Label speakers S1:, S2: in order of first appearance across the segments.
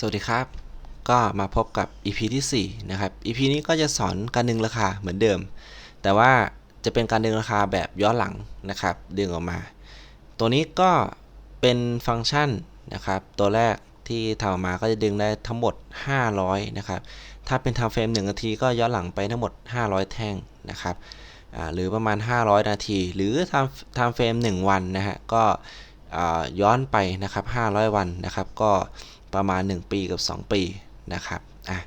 S1: สวัสดีครับ ก็มาพบกับ EP ที่ 4 นะครับ EP นี้ก็จะสอนการดึงราคาเหมือนเดิม แต่ว่าจะเป็นการดึงราคาแบบย้อนหลังนะครับ ดึงออกมา ตัวนี้ก็เป็นฟังก์ชันนะครับ ตัวแรกที่ทำมาก็จะดึงได้ทั้งหมด 500 นะครับ ถ้าเป็นทำเฟรม1นาทีก็ย้อนหลังไปทั้งหมด 500 แท่งนะครับ หรือประมาณ 500 นาที หรือทำทำเฟรม 1 วันนะฮะ ก็ย้อนไปนะครับ 500 วันนะครับ ก็ ประมาณ 1 ปีกับ 2 ปีนะครับอะ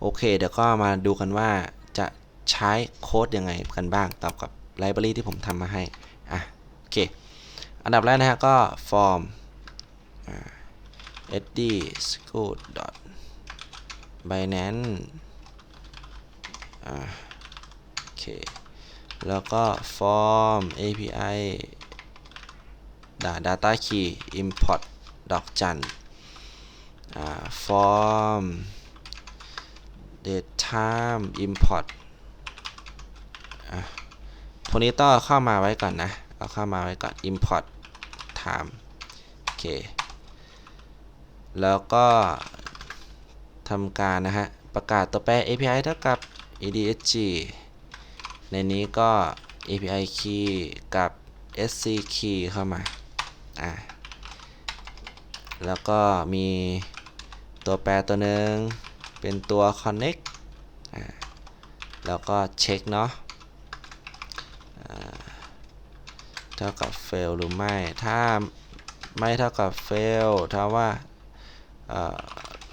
S1: โอเค เดี๋ยวก็มาดูกันว่าจะใช้โค้ดยังไงกันบ้างตามกับไลบรารีที่ผมทำมาให้อะโอเค อันดับแรกนะฮะก็ form sd s c o o l binance อ่าโอเค แล้วก็ form api data key import ดอกจัน form date time import อพวกนี้ต้องเอาเข้ามาไว้ก่อนนะเอาเข้ามาไว้ก่อน import time โอเค แล้วก็ทำการนะฮะ ประกาศตัวแปร API เท่ากับ EDSG ในนี้ก็ API key กับ SC key เข้ามา อะแล้วก็มี ตัวแปรตัวหนึ่งเป็นตัว connect แล้วก็เช็คเนาะเท่ากับ fail หรือไม่ ถ้าไม่เท่ากับ fail ถ้าว่า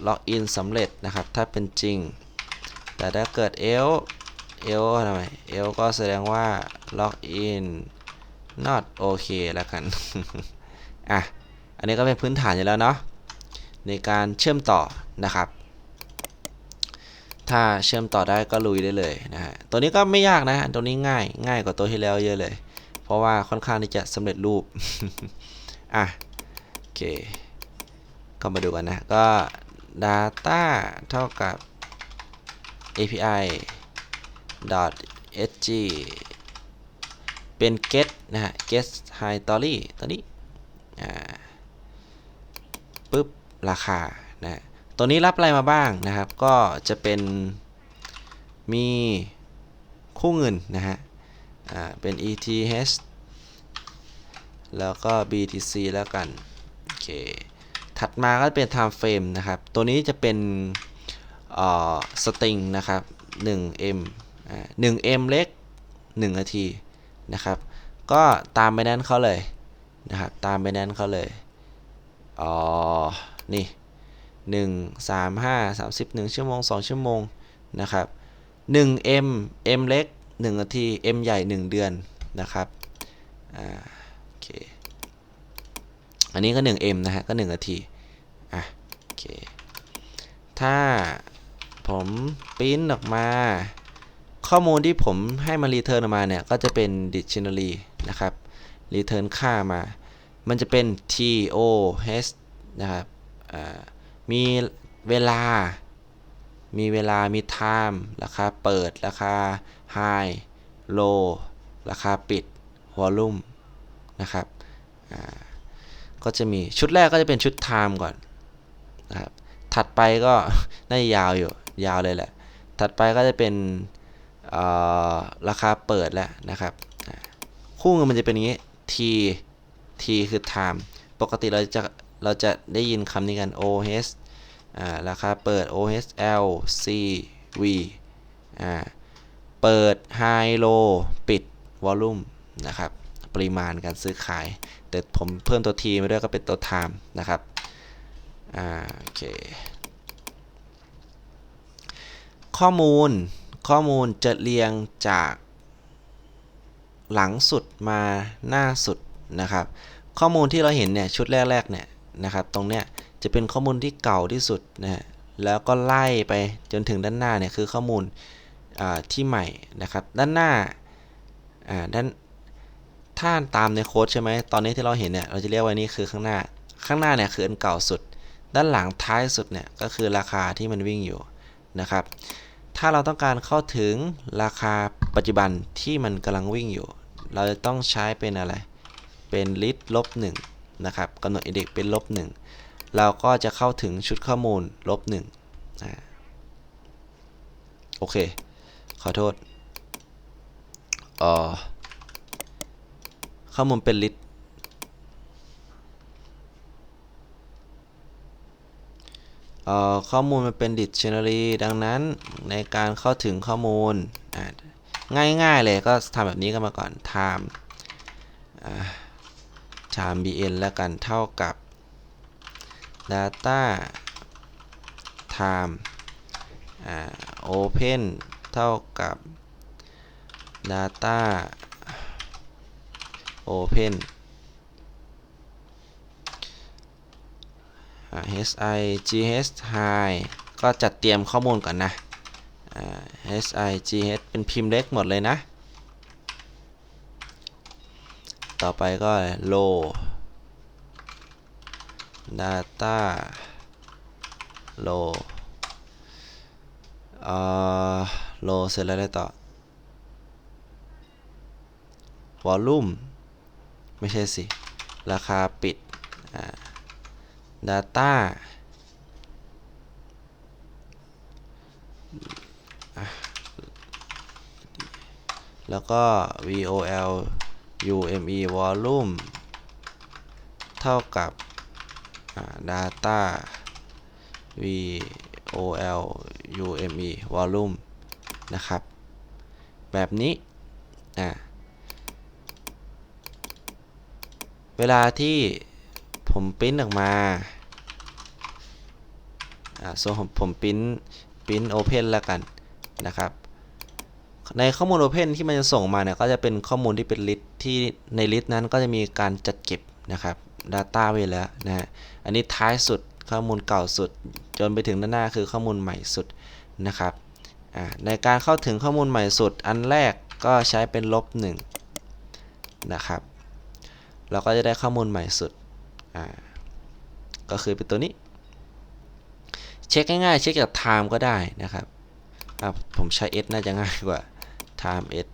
S1: ล็อกอินสำเร็จนะครับ ถ้าเป็นจริง แต่ถ้าเกิด else else ทำไม else ก็แสดงว่า log in not โอเคแล้วกัน อะ อันนี้ก็เป็นพื้นฐานอยู่แล้วเนาะ ในการเชื่อมต่อนะครับ ถ้าเชื่อมต่อได้ก็ลุยได้เลยนะฮะตัวนี้ก็ไม่ยากนะตัวนี้ง่ายง่ายกว่าตัวที่แล้วเยอะเลย เพราะว่าค่อนข้างที่จะสำเร็จรูปอะโอเคก็มาดูกันนะก็ data เท่ากับ api sg เป็น get นะฮะ get high story ตัวนี้ อ่าปุ๊บ ราคานะตัวนี้รับอะไรมาบ้างนะครับ ก็จะเป็นมีคู่เงินนะฮะอ่าเป็น ETH แล้วก็ BTC แล้วกันโอเคถัดมาก็เป็น time frame นะครับ ตัวนี้จะเป็นเอ่อ string นะครับ 1m อ่า 1m เล็ก 1 นาทีนะครับ ก็ตามไปนั้นเขาเลยนะครับ ตามไปนั้นเขาเลยอ๋อ นี่หนึ่งสามห้าสามสิบหนึ่งชั่วโมงสองชั่วโมงนะครับหนึ่ง M M เล็กหนึ่งนาที M ใหญ่หนึ่งเดือนนะครับอ่าโอเคอันนี้ก็หนึ่ง M นะฮะ ก็หนึ่งนาทีอะโอเคถ้าผมปริ้นออกมา ข้อมูลที่ผมให้มันรีเทิร์นออกมาเนี่ย ก็จะเป็น dictionary นะครับรีเทิร์นค่ามา มันจะเป็น TOH นะครับ มีเวลา มีเวลา มี time ราคาเปิด ราคา high low ราคาปิด volume นะครับ ก็จะมีชุดแรกก็จะเป็นชุด time ก่อนนะครับ ถัดไปก็น่ายาวอยู่ ยาวเลยแหละ ถัดไปก็จะเป็นราคาเปิดแล้วนะครับ คู่เงินมันจะเป็นอย่างนี้ T T คือ time ปกติเราจะ เราจะได้ยินคำนี้กัน OH อ่าราคาเปิด OHL C V อ่าเปิด High Low ปิด Volume นะครับปริมาณการซื้อขาย แต่ผมเพิ่มตัว T มาด้วยก็เป็นตัว Time นะครับอ่าโอเคข้อมูลข้อมูลจะเรียงจากหลังสุดมาหน้าสุดนะครับ ข้อมูลที่เราเห็นเนี่ยชุดแรกๆเนี่ย นะครับ ตรงเนี้ยจะเป็นข้อมูลที่เก่าที่สุดนะแล้วก็ไล่ไปจนถึงด้านหน้าเนี่ยคือข้อมูลที่ใหม่นะครับ ด้านหน้าด้านถ้าตามในโค้ดใช่ไหมตอนนี้ที่เราเห็นเนี่ยเราจะเรียกว่านี่คือข้างหน้า ข้างหน้าเนี่ยคืออันเก่าสุด ด้านหลังท้ายสุดเนี่ยก็คือราคาที่มันวิ่งอยู่นะครับ ถ้าเราต้องการเข้าถึงราคาปัจจุบันที่มันกำลังวิ่งอยู่ เราจะต้องใช้เป็นอะไร เป็นลิตรลบหนึ่ง นะครับกำหนดอินเด็กเป็นลบหนึ่งเราก็จะเข้าถึงชุดข้อมูลลบหนึ่งอ่าโอเค ขอโทษออข้อมูลเป็นลิตรข้อมูลมันเป็น dictionary ดังนั้นในการเข้าถึงข้อมูลง่ายๆเลยก็ทำแบบนี้กันมาก่อน time time bn แล้วกันเท่ากับ data time open เท่ากับ data open อ่า hi ghs hi ก็จัดเตรียมข้อมูลก่อนนะอ่า hi ghs เป็นพิมพ์เล็กหมดเลยนะ ต่อไปก็ low data low เอ่อ low เสร็จแล้วอะไรต่อ volume ไม่ใช่สิ ราคาปิดอ่า data อะแล้วก็ vol ume volume เท่ากับ data vol ume volume นะครับ แบบนี้ อ่าเวลาที่ผมปริ้นออกมาอ่าส่วนผมผมปริ้นปริ้น open แล้วกันนะครับ ในข้อมูล Open ที่มันจะส่งมาเนี่ยก็จะเป็นข้อมูลที่เป็นลิสต์ที่ในลิสต์นั้นก็จะมีการจัดเก็บนะครับ Data ไว้แล้วนะฮะอันนี้ท้ายสุดข้อมูลเก่าสุด จนไปถึงด้านหน้าคือข้อมูลใหม่สุดนะครับในการเข้าถึงข้อมูลใหม่สุด อันแรกก็ใช้เป็นลบ1นะครับเราก็จะได้ข้อมูลใหม่สุดก็คือเป็นตัวนี้ เช็คง่ายๆ เช็คจาก time ก็ได้นะครับผมใช้ s น่าจะง่ายกว่า time s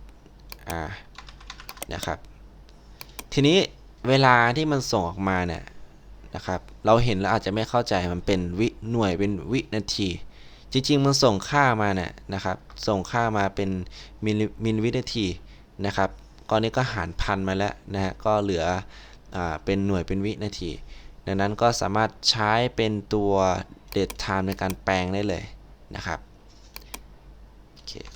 S1: r นะครับ ทีนี้เวลาที่มันส่งออกมาเนี่ยนะครับ เราเห็นแล้วอาจจะไม่เข้าใจมันเป็นวิหน่วยเป็นวินาที จริง ๆ มันส่งค่ามาเนี่ยนะครับ ส่งค่ามาเป็นมิลมิลวินาทีนะครับก้อนนี้ก็หารพันมาแล้วนะฮะก็เหลืออเป็นหน่วยเป็นวินาที ดังนั้นก็สามารถใช้เป็นตัว date time ในการแปลงได้เลยนะครับฟอร์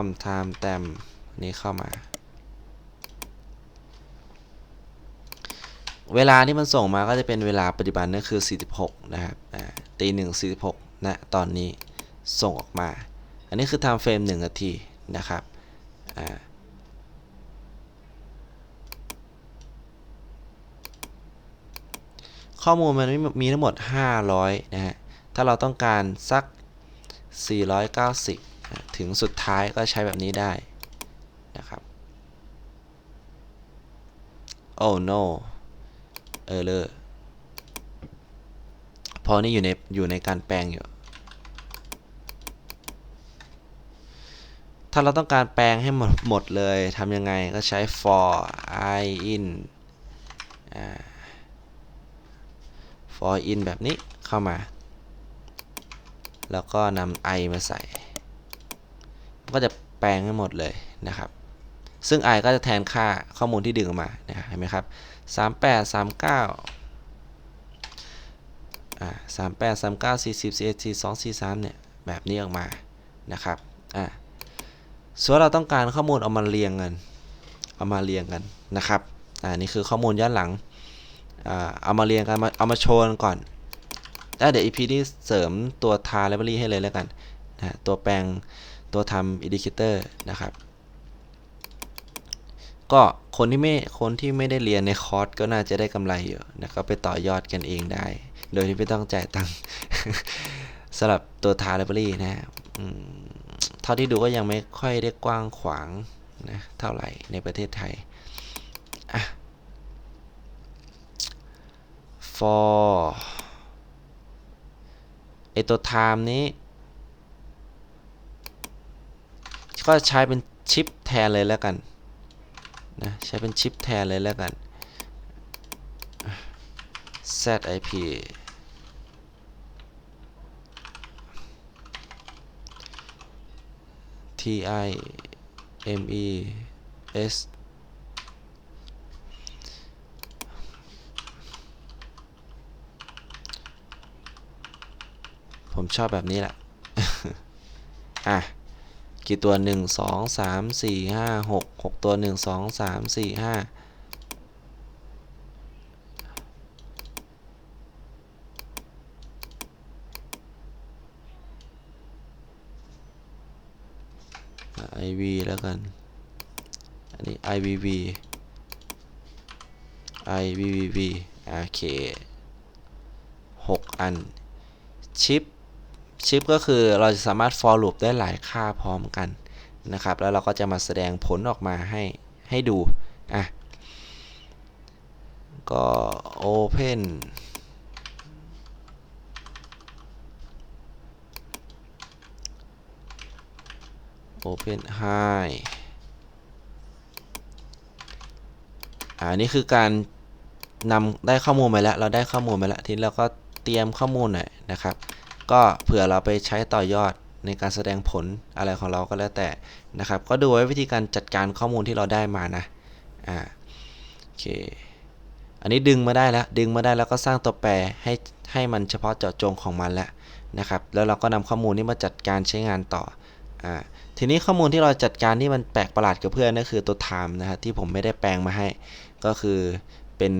S1: ม time แตมนี้เข้ามา เวลาที่มันส่งมาก็จะเป็นเวลาปัจจุบันนั่นคือ 46 นะครับตีหนึ่ง46นะตอนนี้ส่งออกมา อันนี้คือ time frame 1นาทีนะครับข้อมูลมันมีทั้งหมด 500 นะฮะ ถ้าเราต้องการสัก 490 ถึงสุดท้ายก็ใช้แบบนี้ได้นะครับ oh no error พอนี่อยู่ในอยู่ในการแปลงอยู่ ถ้าเราต้องการแปลงให้หมดหมดเลยทำยังไงก็ใช้ for i in for in แบบนี้เข้ามา แล้วก็นำ i มาใส่ ก็จะแปลงให้หมดเลยนะครับ ซึ่ง i ก็จะแทนค่าข้อมูลที่ดึงออกมานะเห็นไหมครับ38 39อ่า38 39 40 41 42 43เนี่ยแบบนี้ออกมานะครับอ่าส่วนเราต้องการข้อมูลเอามาเรียงกันเอามาเรียงกันนะครับอ่านี่คือข้อมูลย้อนหลังเอามาเรียงกันมาเอามาโชว์ก่อนแล้วเดี๋ยว EP นี้เสริมตัวทา library ให้เลยแล้วกันนะตัวแปลง ตัวทำ indicator นะครับ ก็คนที่ไม่คนที่ไม่ได้เรียนในคอร์สก็น่าจะได้กำไรอยู่นะก็ไปต่อยอดกันเองได้ โดยที่ไม่ต้องจ่ายตังค์สำหรับตัวทา library นะเท่าที่ดูก็ยังไม่ค่อยได้กว้างขวางนะเท่าไหร่ในประเทศไทยอะ for ไอตัว time นี้ ก็ใช้เป็นชิปแทนเลยแล้วกันนะใช้เป็นชิปแทนเลยแล้วกัน zip t i m e s ผมชอบแบบนี้แหละ อะ กี่ตัวหนึ่งสองสามสี่ห้าหกหกตัวหนึ่งสองสามสี่ห้าไอวีแล้วกัน อันนี้ IVV IVVV โอเคหกอัน ชิป ชิปก็คือเราจะสามารถ for loop ได้หลายค่าพร้อมกันนะครับ แล้วเราก็จะมาแสดงผลออกมาให้ให้ดู อะ ก็ open open high อ่านี่คือการนำได้ข้อมูลมาแล้ว เราได้ข้อมูลมาแล้ว ทีนี้เราก็เตรียมข้อมูลหน่อยนะครับ ก็เผื่อเราไปใช้ต่อยอดในการแสดงผลอะไรของเราก็แล้วแต่นะครับ ก็ดูไว้วิธีการจัดการข้อมูลที่เราได้มานะอ่าโอเคอันนี้ดึงมาได้แล้วดึงมาได้แล้วก็สร้างตัวแปรให้ให้มันเฉพาะเจาะจงของมันแล้วนะครับแล้วเราก็นำข้อมูลนี้มาจัดการใช้งานต่ออ่าทีนี้ข้อมูลที่เราจัดการที่มันแปลกประหลาดกับเพื่อนนั่นคือตัว time นะครับที่ผมไม่ได้แปลงมาให้ ก็คือเป็น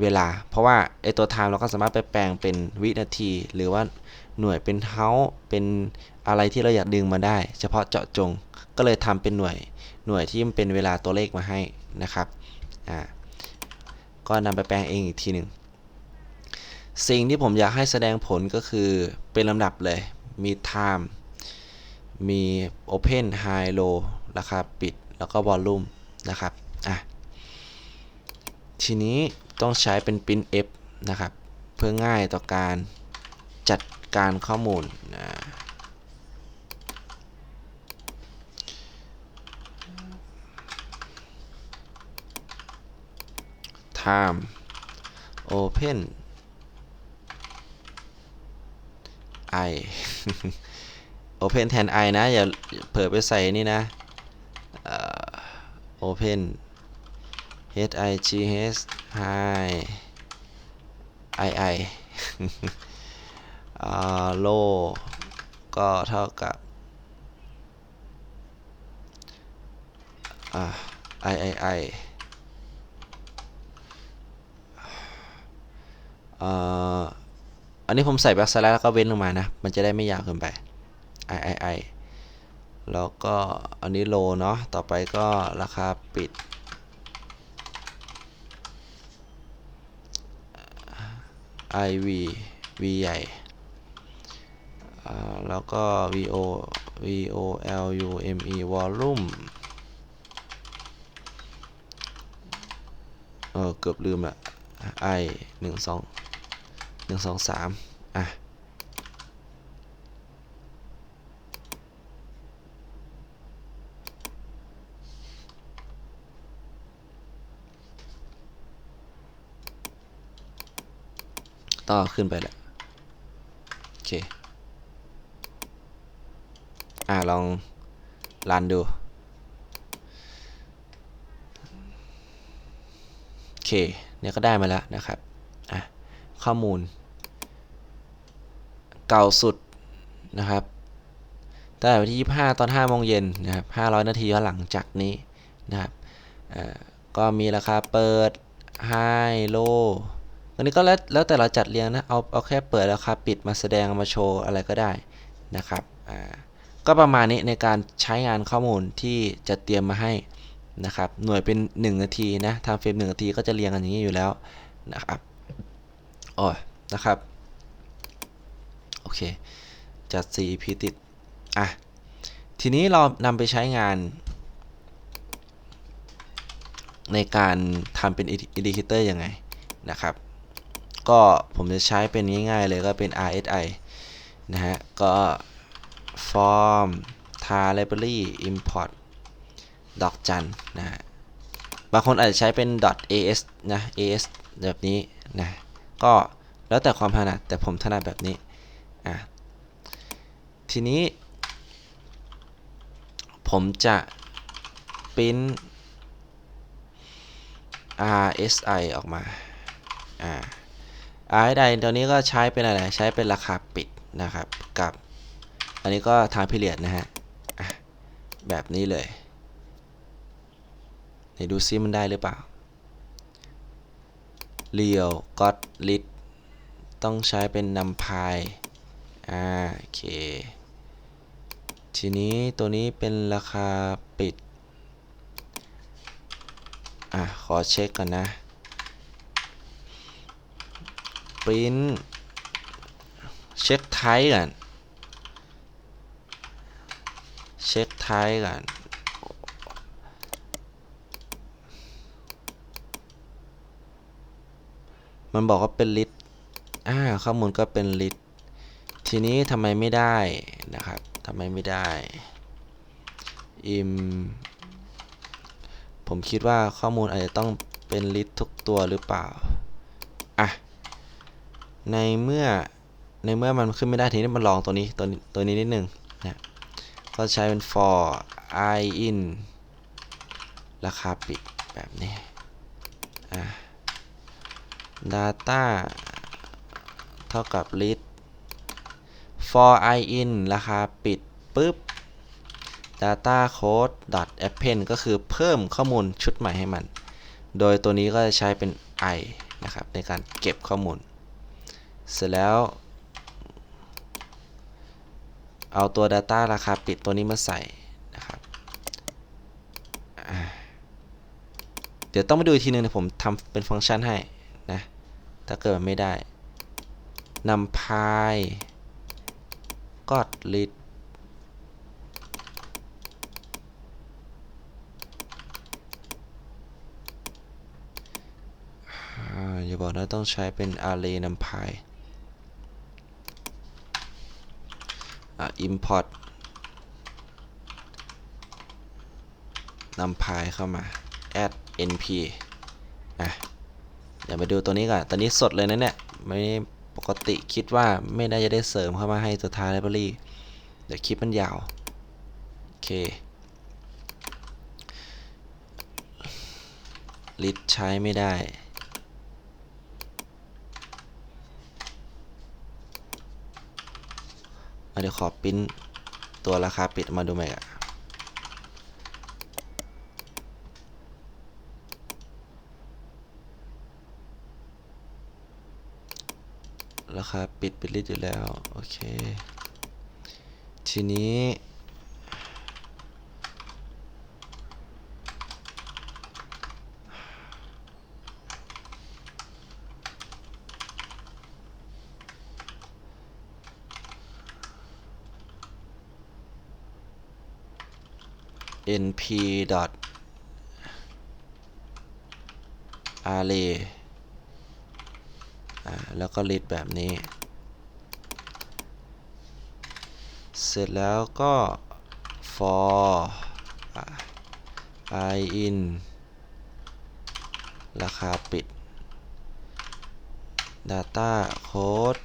S1: เวลา เพราะว่าไอตัว time เราก็สามารถไปแปลงเป็นวินาที หรือว่า หน่วยเป็นเฮาเป็นอะไรที่เราอยากดึงมาได้ เฉพาะเจาะจง ก็เลยทำเป็นหน่วยหน่วยที่มันเป็นเวลาตัวเลขมาให้นะครับอ่าก็นำไปแปลงเองอีกทีหนึ่งสิ่งที่ผมอยากให้แสดงผลก็คือเป็นลำดับเลย มี time มี Open High Low ราคาปิด แล้วก็ Volume นะครับ อะ ทีนี้ต้องใช้เป็น print f นะครับ เพื่อง่ายต่อการจัด การข้อมูลนะ time open i open แทน i นะอย่าเผลอไปใส่นี่นะ open h i g h hi i i โลก็เท่ากับ i i i อันนี้ผมใส่แบ็กสไลด์แล้วก็เว้นลงมานะ มันจะได้ไม่ยาวเกินไป i i i แล้วก็อันนี้โลเนาะ ต่อไปก็ราคาปิด iv v ใหญ่ แล้วก็ vo vo l u m e volume เออเกือบลืมละ i หนึ่งสองหนึ่งสองสามอะ ต่อขึ้นไปแล้วโอเค อะลองรันดู โอเค เนี่ยก็ได้มาแล้วนะครับ อะ ข้อมูล เก่าสุดนะครับตั้งแต่วันที่ 25 ตอน 5 โมงเย็นนะครับ 500 นาทีหลังจากนี้นะครับก็มีราคาเปิด High Low อันนี้ก็แล้วแล้วแต่เราจัดเรียงนะ เอาเอาแค่เปิดราคาปิดมาแสดงมาโชว์อะไรก็ได้นะครับ อ่า ก็ประมาณนี้ในการใช้งานข้อมูลที่จะเตรียมมาให้นะครับ หน่วยเป็น 1 นาทีนะทำเฟรม1นาทีก็จะเรียงกันอย่างนี้อยู่แล้วนะครับอ๋อนะครับ โอเค จัด4 EP ติด อะ ทีนี้เรานำไปใช้งาน ในการทำเป็น indicator ยังไงนะครับ ก็ผมจะใช้เป็นง่ายๆเลยก็เป็น RSI นะฮะ ก็ form tar library import ดอกจันนะฮะบางคนอาจจะใช้เป็น .as นะ as แบบนี้นะก็แล้วแต่ความถนัดแต่ผมถนัดแบบนี้อะทีนี้ ผมจะปริ้น RSI ออกมาอ่า RSI ตัวนี้ก็ใช้เป็นอะไร ใช้เป็นราคาปิดนะครับกับ อันนี้ก็ทางพิเรียดนะฮะแบบนี้เลยไหนดูซิมันได้หรือเปล่าเรียวก็ตลิดต้องใช้เป็นนำพายอ่าโอเค ทีนี้ตัวนี้เป็นราคาปิด อะ ขอเช็คก่อนนะปริ้นเช็คไทป์ก่อน เช็คไทป์ก่อนมันบอกว่าเป็นลิตรอ่าข้อมูลก็เป็นลิตรทีนี้ทำไมไม่ได้นะครับทำไมไม่ได้อิมผมคิดว่าข้อมูลอาจจะต้องเป็นลิตรทุกตัวหรือเปล่าอะในเมื่อในเมื่อมันขึ้นไม่ได้ทีนี้มาลองตัวนี้ตัวนี้ตัวนี้นิดนึง ก็ใช้เป็น for i in ราคาปิดแบบนี้อะ data เท่ากับ list for i in ราคาปิดปุ๊บ data code append ก็คือเพิ่มข้อมูลชุดใหม่ให้มัน โดยตัวนี้ก็จะใช้เป็น i นะครับในการเก็บข้อมูล เสร็จแล้ว เอาตัว data ราคาปิดตัวนี้มาใส่นะครับเดี๋ยวต้องไปดูอีกทีนึงนะผมทำเป็นฟังก์ชันให้นะถ้าเกิดไม่ได้นำพายกอดลิดอย่าบอกนะต้องใช้เป็น array นำพาย import นำพายเข้ามา add np อะเดี๋ยวมาดูตัวนี้ก่อน ตอนนี้สดเลยนะเนี่ย ไม่ปกติคิดว่าไม่ได้จะได้เสริมเข้ามาให้ตัวท้ายไลบรารีเดี๋ยวคลิปมันยาว โอเค ลิสใช้ไม่ได้ เดี๋ยวขอปิ้นตัวราคาปิดมาดูไหมอะราคาปิดเป็นลิตรอยู่แล้ว โอเค ทีนี้ np dot array แล้วก็ list แบบนี้ เสร็จแล้วก็ for i in ราคาปิด data code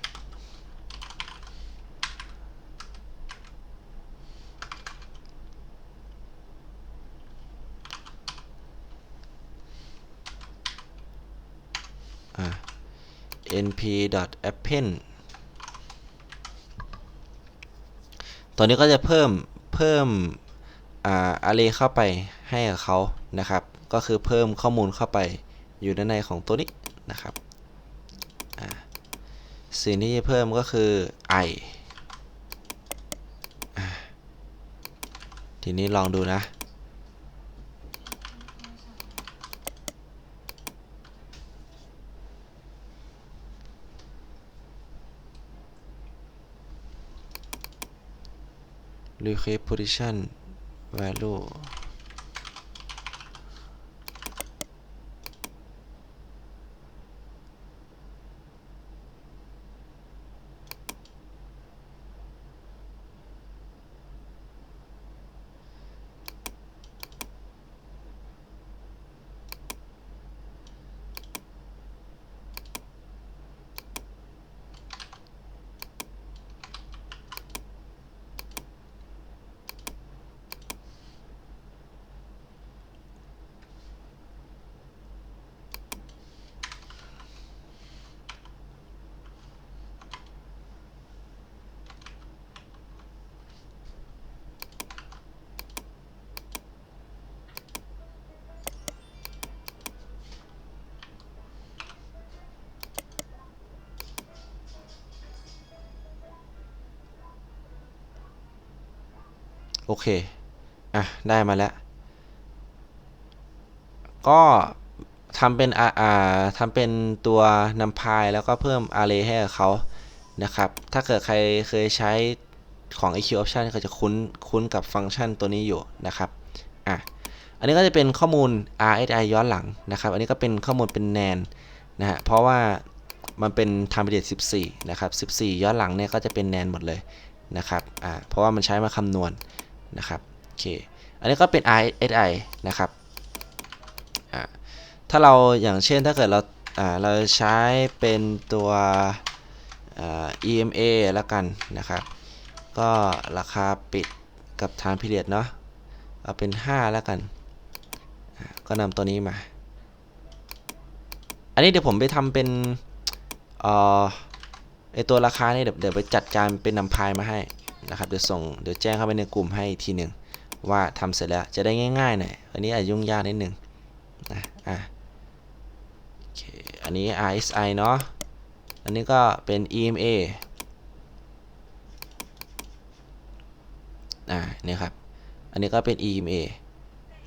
S1: np.append ตัวนี้ก็จะเพิ่มเพิ่มอา array เข้าไปให้กับเขานะครับ ก็คือเพิ่มข้อมูลเข้าไปอยู่ด้านในของตัวนี้นะครับสิ่งที่จะเพิ่มก็คือ i ทีนี้ลองดูนะ request position value โอเค อะ ได้มาแล้ว ก็ทำเป็นอ่าทำเป็นตัวนำพายแล้วก็เพิ่ม array ให้กับเขานะครับ ถ้าเกิดใครเคยใช้ของ EQ option ก็จะคุ้นคุ้นกับฟังก์ชันตัวนี้อยู่นะครับอะอันนี้ก็จะเป็นข้อมูล RSI ย้อนหลังนะครับ อันนี้ก็เป็นข้อมูลเป็น NAND นะฮะเพราะว่ามันเป็น time period 14 นะครับ 14 ย้อนหลังเนี่ยก็จะเป็น NAND หมดเลยนะครับอ่าเพราะว่ามันใช้มาคำนวณ นะครับโอเคอันนี้ก็เป็น RSI นะครับถ้าเราอย่างเช่นถ้าเกิดเราเราใช้เป็นตัว EMA แล้วกันนะครับ ก็ราคาปิดกับ time period เนาะเอาเป็น 5 แล้วกัน ก็นำตัวนี้มา อันนี้เดี๋ยวผมไปทำเป็นเออไอตัวราคานี่เดี๋ยวเดี๋ยวไปจัดการเป็นนำพายมาให้ นะครับเดี๋ยวส่งเดี๋ยวแจ้งเข้าไปในกลุ่มให้ทีหนึ่งว่าทำเสร็จแล้วจะได้ง่ายๆหน่อยอันนี้อาจจะยุ่งยากนิดหนึ่งนะอะโอเคอันนี้ RSI เนาะอันนี้ก็เป็น EMA อ่าเนี่ยครับ อันนี้ก็เป็น EMA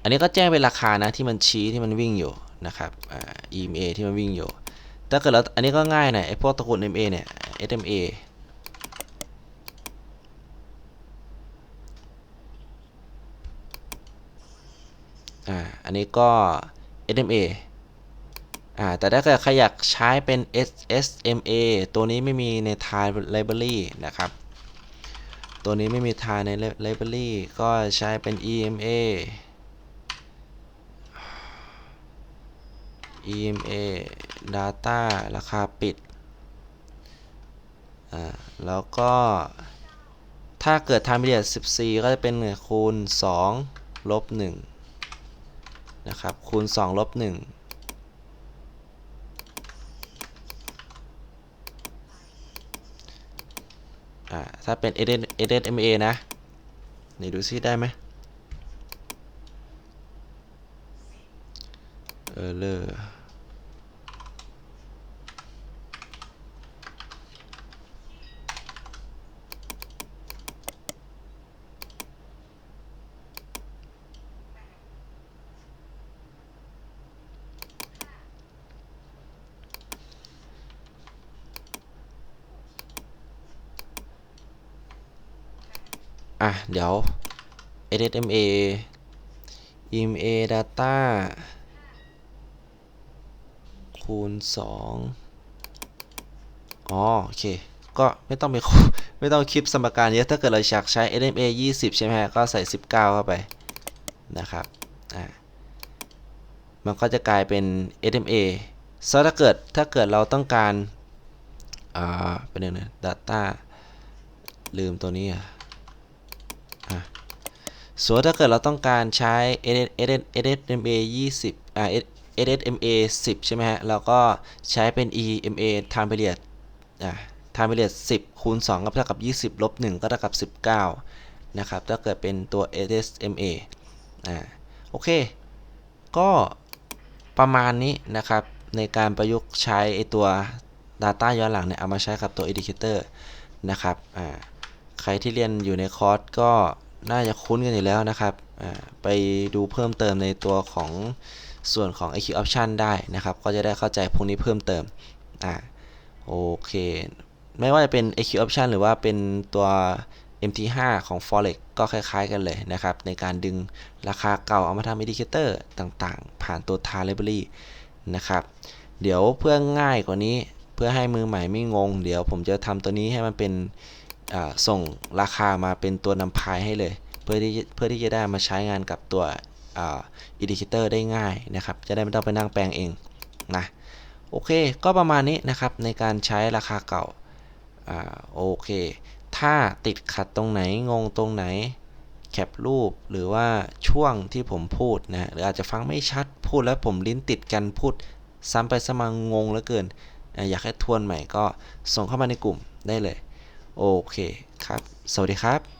S1: อันนี้ก็แจ้งเป็นราคานะที่มันชี้ที่มันวิ่งอยู่นะครับอ่า EMA ที่มันวิ่งอยู่ถ้าเกิดเราอันนี้ก็ง่ายหน่อยไอ้พวกตระกูล MA เนี่ย SMA อ่าอันนี้ก็ SMA อ่าแต่ถ้าเกิดใครอยากใช้เป็น SSMA ตัวนี้ไม่มีใน Tile Library นะครับ ตัวนี้ไม่มี Tile ใน Library ก็ใช้เป็น EMA EMA Data ราคาปิด อ่า แล้วก็ถ้าเกิด time period 14 ก็จะเป็นคูณ 2 ลบ 1 นะครับ คูณ2ลบ1อ่าถ้าเป็น SSMA นะนี่ดูซิได้ไหมเออเลอ อะ เดี๋ยว SSMA EMA Data คูณ 2 อ๋อ โอเค ก็ไม่ต้องไปไม่ต้องคลิปสมการเยอะ ถ้าเกิดเราอยากใช้ SMA 20 ใช่ไหมก็ใส่ 19 เข้าไป นะครับ อ่า มันก็จะกลายเป็น SMA ซะถ้าเกิด ถ้าเกิดเราต้องการ อ่า เป็นยังไง data ลืมตัวนี้อะ ส่วนถ้าเกิดเราต้องการใช้ SSMA 20อ่า SSMA 10 ใช่ไหมฮะ เราก็ใช้เป็น EMA time period อ่า time period 10 คูณ 2 ก็เท่ากับ 20 ลบ 1 ก็เท่ากับ 19 นะครับ ถ้าเกิดเป็นตัว SSMA อ่า โอเค ก็ประมาณนี้นะครับ ในการประยุกต์ใช้ไอตัว Data ย้อนหลังเนี่ย เอามาใช้กับตัว Indicator นะครับ อ่า ใครที่เรียนอยู่ในคอร์สก็น่าจะคุ้นกันอยู่แล้วนะครับ ไปดูเพิ่มเติมในตัวของส่วนของ IQ option ได้นะครับ ก็จะได้เข้าใจพวกนี้เพิ่มเติม อ่า โอเค ไม่ว่าจะเป็น IQ option หรือว่าเป็นตัว MT5 ของ Forex ก็คล้ายๆกันเลยนะครับ ในการดึงราคาเก่าเอามาทำ indicator ต่างๆ ผ่านตัว Time Library นะครับ เดี๋ยวเพื่อง่ายกว่านี้ เพื่อให้มือใหม่ไม่งง เดี๋ยวผมจะทำตัวนี้ให้มันเป็น ส่งราคามาเป็นตัวนำพายให้เลย เพื่อที่เพื่อที่จะได้มาใช้งานกับตัวอินดิเคเตอร์ได้ง่ายนะครับ จะได้ไม่ต้องไปนั่งแปลงเองนะโอเค ก็ประมาณนี้นะครับในการใช้ราคาเก่าอ่าโอเค ถ้าติดขัดตรงไหนงงตรงไหนแคปรูปหรือว่าช่วงที่ผมพูดนะหรืออาจจะฟังไม่ชัดพูดแล้วผมลิ้นติดกันพูด ซ้ำไปซ้ำมางงเหลือเกิน อยากให้ทวนใหม่ก็ส่งเข้ามาในกลุ่มได้เลย โอเคครับ สวัสดีครับ